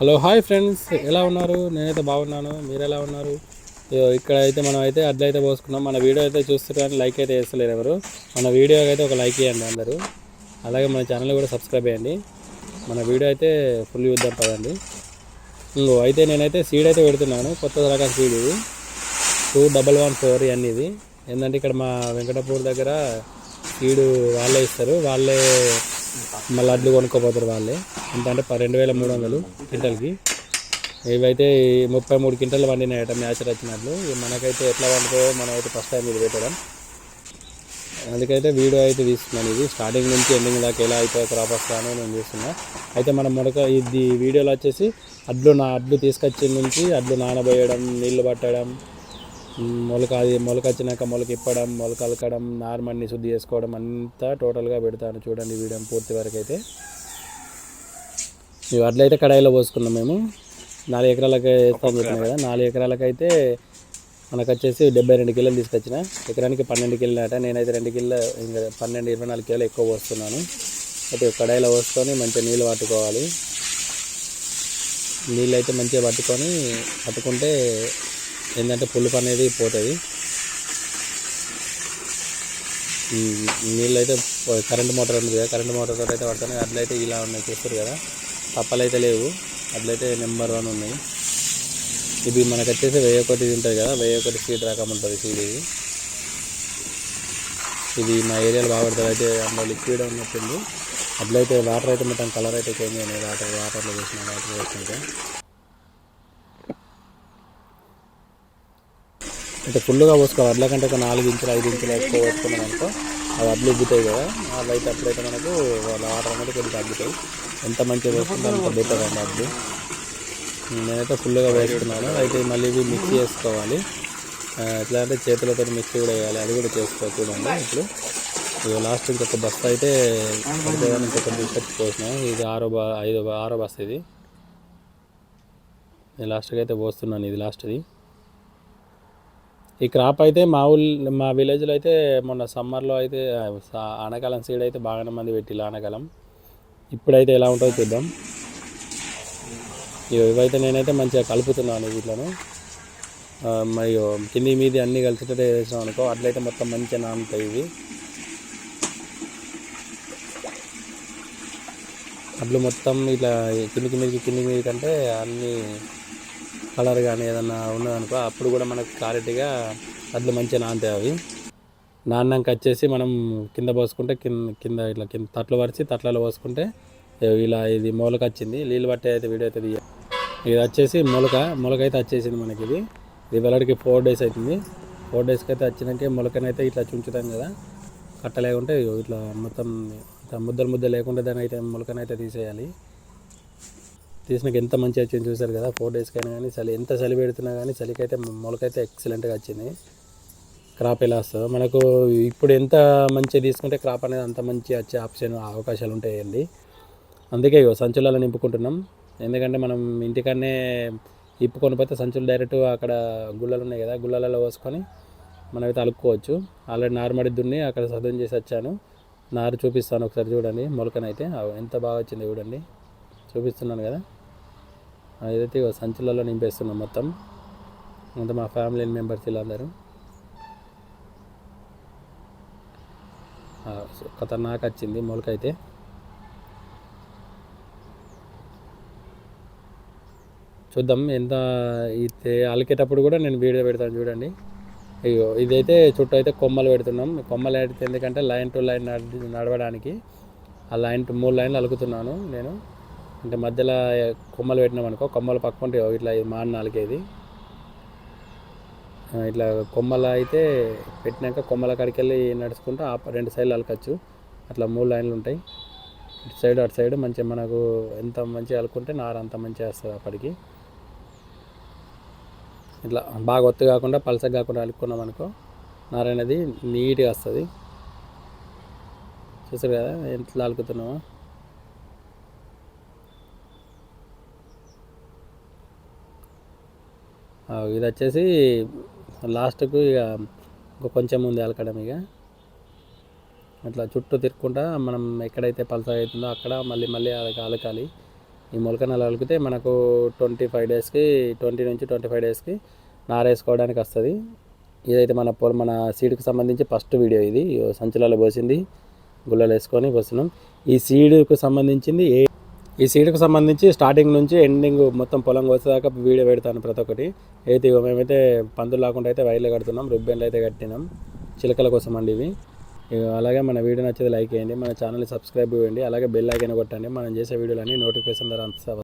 Hello hi friends. ఎలా ఉన్నారు? నేనైతే బాగున్నాను. మీరు ఎలా ఉన్నారు? ఇక్కడ అయితే మనం అయితే అడ్లు అయితే పోసుకున్నాం. మన వీడియో అయితే చూస్తున్నారని కానీ లైక్ అయితే వేస్తలేరు ఎవరు. మన వీడియోకి అయితే ఒక లైక్ ఇవ్వండి అందరూ. అలాగే మన ఛానల్ కూడా సబ్స్క్రైబ్ చేయండి. మన వీడియో అయితే ఫుల్ చూద్దాం పదండి ఇంకో అయితే నేనైతే సీడ్ అయితే పెడుతున్నాను. కొత్త రకం సీడ్ ఇది. టూ డబల్ వన్ ఫోర్ ఇవన్నీ ఇది. ఏంటంటే ఇక్కడ మా వెంకటపూర్ దగ్గర సీడు వాళ్ళే ఇస్తారు. వాళ్ళే మళ్ళీ అడ్లు కొనుక్కోపోతారు వాళ్ళే. ఎంత అంటే ప- రెండు వేల మూడు వందలు క్వింటల్కి. ఇవైతే ముప్పై మూడు క్వింటల్ వండినాయట మ్యాచ్ వచ్చినట్లు ఇవి మనకైతే ఎట్లా వండుతాయో మనం అయితే ఫస్ట్ టైం ఇది పెట్టడం. అందుకైతే వీడియో అయితే తీస్తున్నాను ఇది. స్టార్టింగ్ నుంచి ఎండింగ్ దాకా ఎలా అయితే క్రాప్ వస్తానో నేను చూస్తున్నా. అయితే మనం మొడక ఇది వీడియోలో వచ్చేసి అడ్లు నా అడ్లు తీసుకొచ్చిన నుంచి అడ్లు నానబోయడం నీళ్ళు పట్టడం మొలక అది మొలక వచ్చినాక మొలక ఇప్పడం మొలక అలకడం నార్మల్ని శుద్ధి చేసుకోవడం అంతా టోటల్గా పెడతాను చూడండి వీడియో పూర్తి వరకు అయితే ఈ వడ్లు అయితే కడాయిలో పోసుకున్నాం మేము. నాలుగు ఎకరాలకి వేస్తాం కదా నాలుగు ఎకరాలకైతే అయితే మనకు వచ్చేసి డెబ్బై రెండు కిలోలు తీసుకొచ్చిన. ఎకరానికి పన్నెండు కిలోలు అట నేనైతే రెండు కిలో ఇంకా పన్నెండు ఇరవై నాలుగు కిలోలు ఎక్కువ పోస్తున్నాను. అయితే కడాయిలో పోసుకొని మంచిగా నీళ్ళు పట్టుకోవాలి నీళ్ళు అయితే మంచిగా పట్టుకొని పట్టుకుంటే ఏంటంటే పులుపు అనేది పోతుంది. ఈ నీళ్ళు అయితే కరెంట్ మోటార్ ఉంది కదా కరెంట్ మోటార్ అయితే పడుతున్నాయి అట్లయితే ఇలా ఉన్నాయి చూస్తారు కదా. తప్పలు అయితే లేవు అట్లయితే నెంబర్ వన్ ఉన్నాయి. ఇది మనకు వచ్చేసి వెయ్యి ఒకటి ఉంటుంది కదా వెయ్యి ఒకటి సీడ్ రకం ఉంటుంది సీడ్ ఇది. ఇది మా ఏరియాలో బాగా పడుతుంది అయితే అందులో లిక్విడ్ ఉన్నట్టుంది. అట్లయితే వాటర్ అయితే మొత్తం కలర్ అయితే చేంజ్ అయినాయి వాటర్ వాటర్లో వేసిన వాటర్ వేస్తుంటే అంటే ఫుల్గా పోసుకోవాలి. అడ్ల కంటే ఒక నాలుగు ఇంచులు ఐదు ఇంచులు ఎక్కువ పోసుకున్నాం అనుకో అవి అడ్లు ఉబ్బుతాయి కదా అవి అయితే అప్పుడైతే మనకు వాళ్ళ వాటర్ అనేది కొద్దిగా తగ్గుతాయి. ఎంత మంచిగా పోసుకుంటే అంత బెటర్ అండి అడ్లు నేనైతే ఫుల్గా వేసుకున్నాను అయితే మళ్ళీ ఇవి మిక్స్ చేసుకోవాలి. ఎట్లా అంటే చేతులతో మిక్స్ కూడా వేయాలి. అది కూడా చేసుకోకూడదు చూడండి ఇప్పుడు. ఇక లాస్ట్ ఇంకొక బస్తా అయితే పడిపోయాను ఇంకొక బిస్కెట్ పోసినాం. ఇది ఆరో బా ఐదో ఆరో బస్తా ఇది. నేను లాస్ట్కి అయితే పోస్తున్నాను. ఇది లాస్ట్ది ఈ క్రాప్ అయితే మా ఊళ్ళో మా విలేజ్లో అయితే మొన్న సమ్మర్లో అయితే ఆనకాలం సీడ్ అయితే బాగానే మంది పెట్టిల్లు ఆనకాలం. ఇప్పుడైతే ఎలా ఉంటుందో చూద్దాం. ఇగో ఇవైతే నేనైతే మంచిగా కలుపుతున్నాను వీటిలను. మరియు మరి కింది మీది అన్నీ కలిసేటట్టు వేసినాం అనుకో అట్లయితే మొత్తం మంచిగా నానుతాయి ఇవి. అట్లు మొత్తం ఇట్లా కిందికి మీదకి కిందికి మీదకి కంటే అన్నీ కలర్ కానీ ఏదన్నా ఉన్నదనుకో అప్పుడు కూడా మనకు క్లారిటీగా అట్లు మంచిగా నానుతాయి అవి. నాన్నాక వచ్చేసి మనం కింద పోసుకుంటే కింద కింద ఇట్లా కింద తట్లు పరిచి తట్లలో పోసుకుంటే ఇలా ఇది మొలక వచ్చింది. నీళ్ళు పట్టే అయితే వీడియో అయితే ఇది వచ్చేసి మొలక మొలక అయితే వచ్చేసింది మనకి ఇది. ఇది వెల్లడికి ఫోర్ డేస్ అవుతుంది. ఫోర్ డేస్కి అయితే వచ్చినాక మొలకనైతే ఇట్లా చుంచుతాం కదా. కట్ట లేకుంటే ఇట్లా మొత్తం ముద్దలు ముద్ద లేకుండా దాని అయితే మొలకనైతే తీసేయాలి. తీసినాక ఎంత మంచిగా వచ్చింది చూసారు కదా ఫోర్ డేస్ కానీ చలి ఎంత చలి పెడుతున్నా కానీ చలికైతే మొలకైతే ఎక్సలెంట్గా వచ్చింది. క్రాప్ ఎలా వస్తుందో. మనకు ఇప్పుడు ఎంత మంచిగా తీసుకుంటే క్రాప్ అనేది అంత మంచి వచ్చే ఆప్షన్ అవకాశాలు ఉంటాయండి. అందుకే ఇగో సంచులలో నింపుకుంటున్నాం. ఎందుకంటే మనం ఇంటికన్నే ఇప్పుకొని పోతే సంచులు డైరెక్ట్ అక్కడ గుళ్ళలు ఉన్నాయి కదా గుళ్ళలలో పోసుకొని మనమైతే అలుక్కోవచ్చు. ఆల్రెడీ నారుమడి దున్ని అక్కడ సదును చేసి వచ్చాను. నారు చూపిస్తాను ఒకసారి చూడండి మొలకనైతే. ఎంత బాగా వచ్చింది చూడండి. చూపిస్తున్నాను కదా. ఏదైతే సంచులలో నింపేస్తున్నాం మొత్తం అంతా మా ఫ్యామిలీ మెంబర్స్ ఇలా అందరూ ఆ, సో వచ్చింది మొలకైతే. అయితే చూద్దాం ఎంత ఇది అలికేటప్పుడు కూడా నేను వీడియో పెడతాను చూడండి. అయ్యో ఇదైతే చుట్టూ అయితే కొమ్మలు పెడుతున్నాం. కొమ్మలు పెడితే ఎందుకంటే లైన్ టు లైన్ నడి- నడవడానికి ఆ లైన్ టు మూడు లైన్లు అలుకుతున్నాను నేను. అంటే మధ్యలో కొమ్మలు పెట్టినాం అనుకో కొమ్మలు పక్కకుంటే ఇట్లా ఇది నాలుగేది ఇట్లా కొమ్మల అయితే పెట్టినాక కొమ్మల కాడికి వెళ్ళి నడుచుకుంటూ ఆ రెండు సైడ్లు అలకచ్చు. అట్లా మూడు లైన్లు ఉంటాయి. ఇటు సైడ్ అటు సైడ్ మంచిగా మనకు ఎంత మంచిగా అలుకుంటే నార అంత మంచిగా వస్తుంది అప్పటికి. ఇట్లా బాగా ఒత్తు కాకుండా పలసగా కాకుండా అలుక్కున్నాం అనుకో నార అనేది నీట్గా వస్తుంది. చూసారు కదా ఎంత అలుకుతున్నామో. ఇది వచ్చేసి లాస్ట్కు ఇక ఇంకా కొంచెం ఉంది అలకడం ఇక అట్లా చుట్టూ తిరుక్కుంటా మనం ఎక్కడైతే పలసగా అవుతుందో అక్కడ మళ్ళీ మళ్ళీ అలక- అలకాలి ఈ మొలకనలు అలికితే మనకు ట్వంటీ ఫైవ్ డేస్కి ట్వంటీ నుంచి ట్వంటీ ఫైవ్ డేస్కి నారేసుకోవడానికి వస్తుంది. ఇదైతే మన పొల మన సీడ్కి సంబంధించి ఫస్ట్ వీడియో ఇది. సంచులలో పోసింది గుళ్ళలు వేసుకొని పోస్తున్నాం. ఈ సీడ్కు సంబంధించింది ఏ ఈ సీడ్కు సంబంధించి స్టార్టింగ్ నుంచి ఎండింగ్ మొత్తం పొలం కోసేదాకా వీడియో పెడతాను ప్రతి ఒక్కటి. అయితే ఇగో మేమైతే పందులు లేకుండా అయితే వైర్లు కడుతున్నాం రుబ్బెన్లు అయితే కట్టినాం. చిలకల కోసం అండి ఇవి. అలాగే మన వీడియో నచ్చితే లైక్ చేయండి మన ఛానల్ సబ్స్క్రైబ్ చేయండి అలాగే బెల్ ఐకాన్ కొట్టండి. మనం చేసే వీడియోలన్నీ నోటిఫికేషన్ ద్వారా